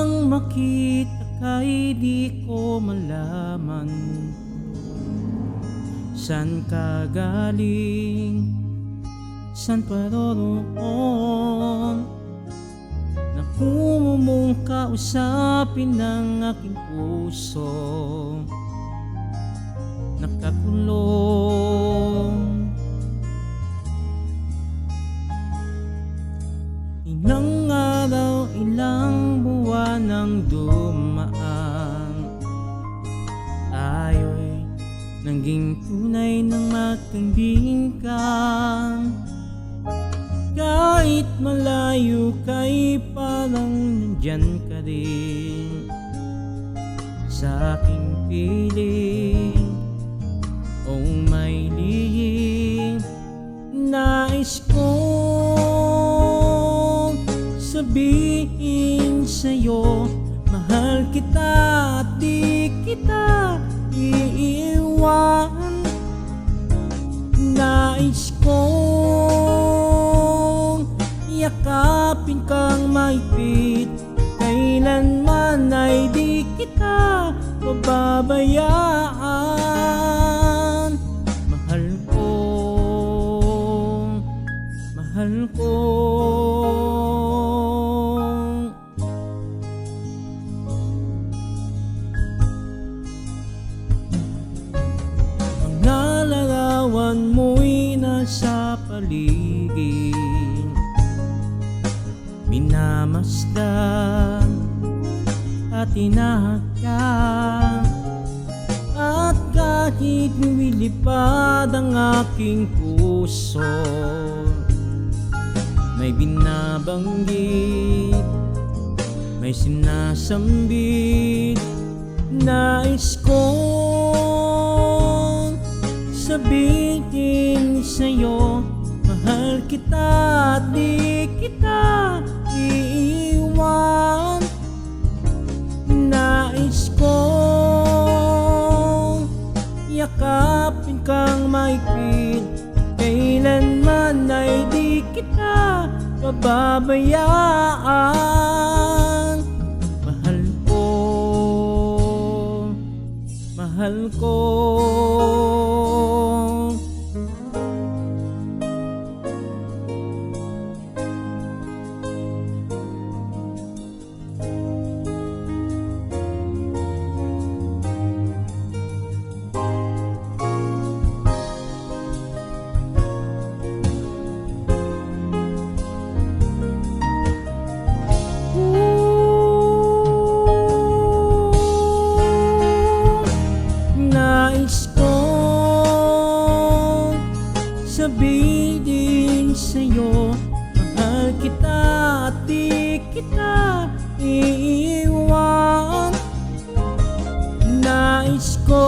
makita ka'y di ko malaman. San ka galing, san paroroon Na kung mong kausapin ng aking puso. Nakakulong. Ilang araw, ilang buwan ang dumaan. Tayo'y naging tunay ng magkaibigan Kahit malayo ka'y parang nandyan ka rin. Sa aking piling O may lihim Nais kong sabihin sa'yo Mahal kita at di kita iiwan. Nais kong yakapin kang maipit Kailanman ay di kita pababayaan Mahal ko, mahal ko larawan mo'y nasa paligid. Minamasdan at inahakyan At kahit lumilipad ang aking puso May binabanggit May sinasambit. Nais kong sabihin sa'yo Mahal kita at di kita iiwan. Nais kong yakapin kang maipit. Kailanman ay di kita pababayaan. Mahal ko, mahal ko Nais kong sabihin sa'yo Mahal kita at di kita iiwan. Nais kong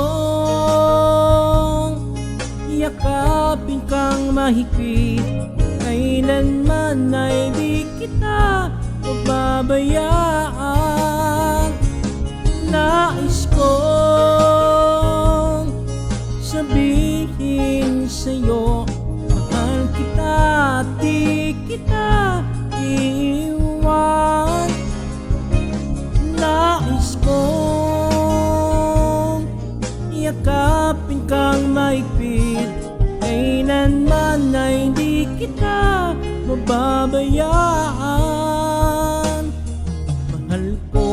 yakapin kang mahigpit Kailanman ay di kita pababayaan Nais kong sa'yo. Mahal kita, di kita iiwan Nais kong yakapin kang maigpit. Kailan man ay di kita mababayaan. Mahal ko,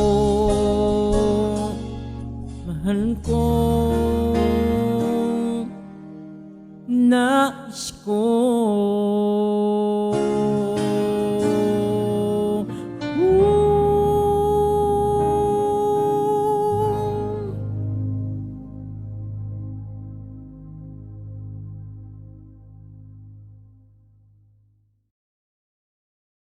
mahal ko.